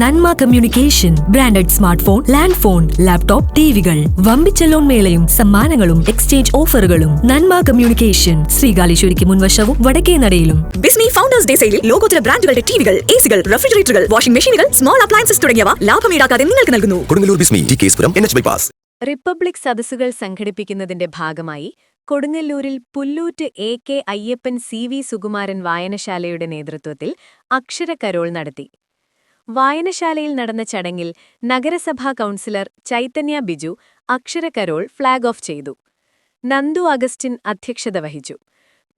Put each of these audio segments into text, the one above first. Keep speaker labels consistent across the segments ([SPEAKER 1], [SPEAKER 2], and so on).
[SPEAKER 1] Nanma communication branded smart phone land phone laptop ടിവികൾ. വമ്പിച്ച loan മേളയും സമ്മാനങ്ങളും exchange ഓഫറുകളും. നന്മ കമ്മ്യൂണിക്കേഷൻ ശ്രീകാലേശ്വരിക്ക് മുൻവശവും വടക്കേ നടയിലും.
[SPEAKER 2] ബിസ്മി ഫൗണ്ടേഴ്സ് ഡേ സെയിലിൽ ലോകോത്തര ബ്രാൻഡുകളുടെ ടിവികൾ എസികൾ സികൾ റെഫ്രിജറേറ്ററുകൾ വാഷിംഗ് മെഷീനുകൾ സ്മോൾ അപ്ലയൻസസ് തുടങ്ങിയവ ലാഭം ഈടാക്കാതെ നിങ്ങൾക്ക് നൽകുന്നു.
[SPEAKER 3] കൊടുങ്ങല്ലൂർ ബിസ്മി ടി കേസ്പുരം എൻ എച്ച് ബൈപ്പാസ്
[SPEAKER 4] റിപ്പബ്ലിക് സദസ്സുകൾ സംഘടിപ്പിക്കുന്നതിന്റെ ഭാഗമായി കൊടുങ്ങല്ലൂരിൽ Pullut A K Ayyappan C V Sukumaran വായനശാലയുടെ നേതൃത്വത്തിൽ അക്ഷരകരോൾ നടത്തി. വായനശാലയിൽ നടന്ന ചടങ്ങിൽ നഗരസഭാ കൗൺസിലർ ചൈതന്യ ബിജു അക്ഷരകരോൾ ഫ്ളാഗ് ഓഫ് ചെയ്തു. നന്ദു അഗസ്റ്റിൻ അധ്യക്ഷത വഹിച്ചു.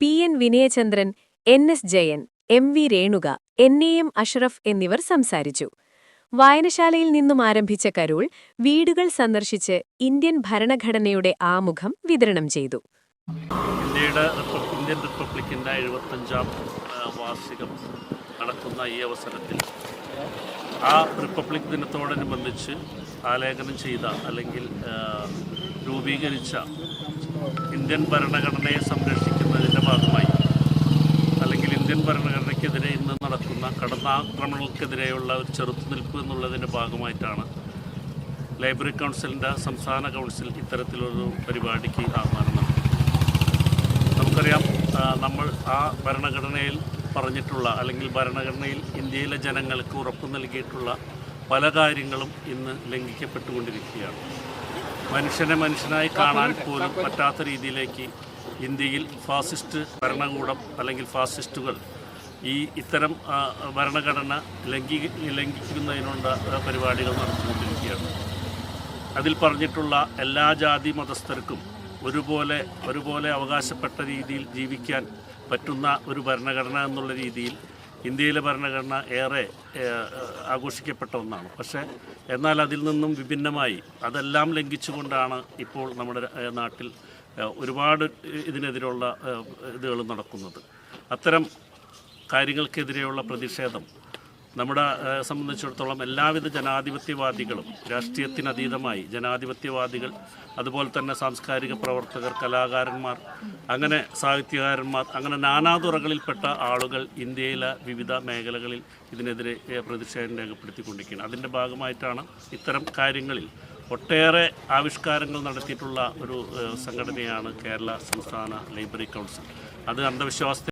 [SPEAKER 4] P N Vinayachandran N S Jayan M V Renuka N A M Ashraf എന്നിവർ സംസാരിച്ചു. വായനശാലയിൽ നിന്നും ആരംഭിച്ച കരോൾ വീടുകൾ സന്ദർശിച്ച് ഇന്ത്യൻ ഭരണഘടനയുടെ ആമുഖം വിതരണം ചെയ്തു.
[SPEAKER 5] ഇന്ത്യയുടെ ഇന്ത്യൻ റിപ്പബ്ലിക്കിന്റെ എഴുപത്തഞ്ചാം വാർഷികം നടക്കുന്ന ഈ അവസരത്തിൽ ആ റിപ്പബ്ലിക് ദിനത്തോടനുബന്ധിച്ച് ആലേഖനം ചെയ്ത അല്ലെങ്കിൽ രൂപീകരിച്ച ഇന്ത്യൻ ഭരണഘടനയെ സംരക്ഷിക്കുന്നതിന്റെ ഭാഗമായി അല്ലെങ്കിൽ ഇന്ത്യൻ ഭരണഘടനയ്ക്കെതിരെ ഇന്ന് നടക്കുന്ന കടന്നാക്രമണങ്ങൾക്കെതിരെയുള്ള ഒരു ചെറുത്തുനിൽപ്പ് എന്നുള്ളതിന്റെ ഭാഗമായിട്ടാണ് ലൈബ്രറി കൗൺസിലിന്റെ സംസ്ഥാന കൗൺസിൽ ഇത്തരത്തിലൊരു പരിപാടിക്ക് ആഹ്വാനം നമുക്കറിയാം നമ്മൾ ആ ഭരണഘടനയിൽ പറഞ്ഞിട്ടുള്ള അല്ലെങ്കിൽ ഭരണഘടനയിൽ ഇന്ത്യയിലെ ജനങ്ങൾക്ക് ഉറപ്പ് നൽകിയിട്ടുള്ള പല കാര്യങ്ങളും ഇന്ന് ലംഘിക്കപ്പെട്ടുകൊണ്ടിരിക്കുകയാണ്. മനുഷ്യനെ മനുഷ്യനായി കാണാൻ പോലും പറ്റാത്ത രീതിയിലേക്ക് ഇന്ത്യയിൽ ഫാസിസ്റ്റ് ഭരണകൂടം അല്ലെങ്കിൽ ഫാസിസ്റ്റുകൾ ഈ ഇത്തരം ഭരണഘടന ലംഘി ലംഘിക്കുന്നതിനുള്ള പരിപാടികൾ നടത്തിക്കൊണ്ടിരിക്കുകയാണ്. അതിൽ പറഞ്ഞിട്ടുള്ള എല്ലാ ജാതി മതസ്ഥർക്കും ഒരുപോലെ ഒരുപോലെ അവകാശപ്പെട്ട രീതിയിൽ ജീവിക്കാൻ പറ്റുന്ന ഒരു ഭരണഘടന എന്നുള്ള രീതിയിൽ ഇന്ത്യയിലെ ഭരണഘടന ഏറെ ആഘോഷിക്കപ്പെട്ട ഒന്നാണ്. പക്ഷേ എന്നാൽ അതിൽ നിന്നും വിഭിന്നമായി അതെല്ലാം ലംഘിച്ചുകൊണ്ടാണ് ഇപ്പോൾ നമ്മുടെ നാട്ടിൽ ഒരുപാട് ഇതിനെതിരെയുള്ള ഇതുകൾ നടക്കുന്നത്. അത്തരം കാര്യങ്ങൾക്കെതിരെയുള്ള പ്രതിഷേധം നമ്മുടെ സംബന്ധിച്ചിടത്തോളം എല്ലാവിധ ജനാധിപത്യവാദികളും രാഷ്ട്രീയത്തിനതീതമായി ജനാധിപത്യവാദികൾ അതുപോലെ തന്നെ സാംസ്കാരിക പ്രവർത്തകർ കലാകാരന്മാർ അങ്ങനെ സാഹിത്യകാരന്മാർ അങ്ങനെ നാനാതുറകളിൽപ്പെട്ട ആളുകൾ ഇന്ത്യയിലെ വിവിധ മേഖലകളിൽ ഇതിനെതിരെ പ്രതിഷേധം രേഖപ്പെടുത്തിക്കൊണ്ടിരിക്കുകയാണ്. അതിന്റെ ഭാഗമായിട്ടാണ് ഇത്തരം കാര്യങ്ങളിൽ ഒട്ടേറെ ആവിഷ്കാരങ്ങൾ നടത്തിയിട്ടുള്ള ഒരു സംഘടനയാണ് കേരള സംസ്ഥാന ലൈബ്രറി കൗൺസിൽ. അത് അന്ധവിശ്വാസത്തെ